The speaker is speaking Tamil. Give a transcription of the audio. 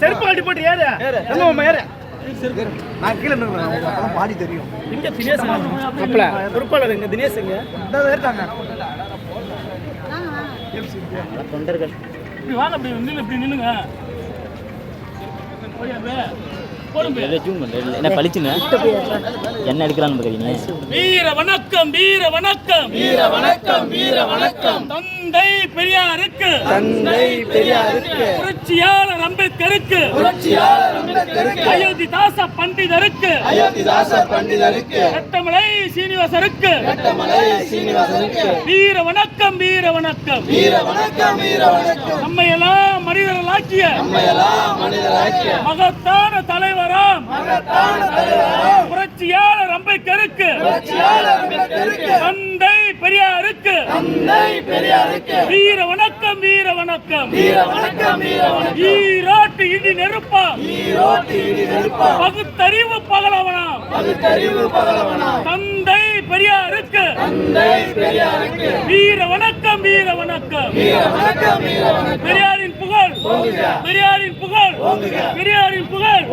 செருப்பு போட்டு ஏறு ஏறு நான் கீழே பாடி தெரியும் இங்க தினேஷ் அப்பல பொறுப்பாளர் தினேஷ் எங்க ஏறிட்டாங்க இப்படி வாங்க இப்படி இப்படி நின்னுங்க என்ன பளிச்சுங்க என்ன எடுக்கலாம்னு பார்க்குறீங்க வீர வணக்கம் வீர வணக்கம். வீர வணக்கம் வீர வணக்கம். தந்தை பெரியாருக்கு. தந்தை பெரியாருக்கு. புரட்சியாளர் அம்பேத்கருக்கு. புரட்சியாளர் அம்பேத்கருக்கு. அயோத்தி தாச பண்டிதருக்கு. அயோத்தி தாச பண்டிதருக்கு. ரத்தமலை சீனிவாசருக்கு. சீனிவாசருக்கு. வீர வணக்கம் வீர வணக்கம். வீர வணக்கம் வீர வணக்கம். நம்மையெல்லாம் மனிதர்களாக்கிய நம்மையெல்லாம் மனிதர்களாக்கிய மகத்தான தலைவராம் புரட்சியாளர் அம்பேத்கருக்கு தந்தை பெரியாருக்கு. வீர வணக்கம் வீர வணக்கம். ஈரோட்டு இடி நெருப்பா. பகுத்தறிவு பகலவனா. தந்தை பெரியாருக்கு. வீர வணக்கம் வீர வணக்கம். பெரியாரின் புகழ். பெரியாரின் புகழ். பெரியாரின் புகழ்.